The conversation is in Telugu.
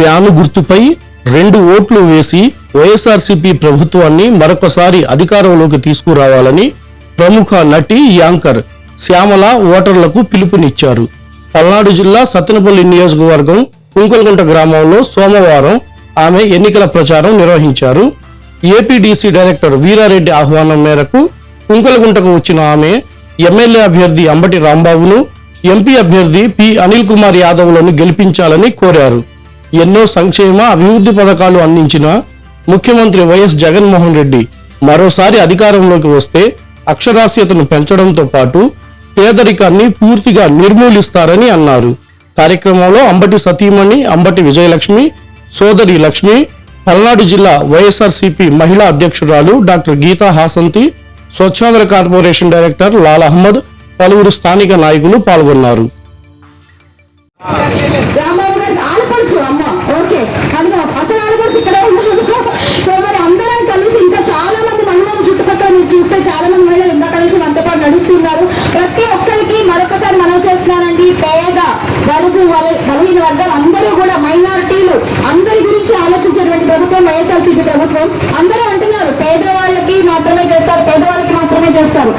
ఫ్యాను గుర్తుపై రెండు ఓట్లు వేసి వైఎస్ఆర్సీపీ ప్రభుత్వాన్ని మరొకసారి అధికారంలోకి తీసుకురావాలని ప్రముఖ నటి యాంకర్ శ్యామల ఓటర్లకు పిలుపునిచ్చారు. పల్నాడు జిల్లా సత్తెనపల్లి నియోజకవర్గం కుంకల్గుంట గ్రామంలో సోమవారం ఆమె ఎన్నికల ప్రచారం నిర్వహించారు. ఏపీడీసీ డైరెక్టర్ వీరారెడ్డి ఆహ్వానం మేరకు కుంకలగుంటకు వచ్చిన ఆమె ఎమ్మెల్యే అభ్యర్థి అంబటి రాంబాబును ఎంపీ అభ్యర్థి పి అనిల్ కుమార్ యాదవ్లను గెలిపించాలని కోరారు. ఎన్నో సంక్షేమ అభివృద్ధి పథకాలు అందించిన ముఖ్యమంత్రి వైఎస్ జగన్మోహన్ రెడ్డి మరోసారి అధికారంలోకి వస్తే అక్షరాస్యతను పెంచడంతో పాటు పేదరికాన్ని పూర్తిగా నిర్మూలిస్తారని అన్నారు. కార్యక్రమంలో అంబటి సతీమణి అంబటి విజయలక్ష్మి సోదరి లక్ష్మి పల్నాడు జిల్లా వైఎస్ఆర్సీపీ మహిళా అధ్యక్షురాలు doctor Geetha Hasanthi Swachhandhra corporation director Lal Ahmed పలువురు స్థానిక నాయకులు పాల్గొన్నారు. అందరి గురించి ఆలోచించేటువంటి ప్రభుత్వం వైఎస్ఆర్సీపీ ప్రభుత్వం అందరూ అంటున్నారు. పేదవాళ్ళకి మాత్రమే చేస్తారు పేదవాళ్ళకి మాత్రమే చేస్తారు.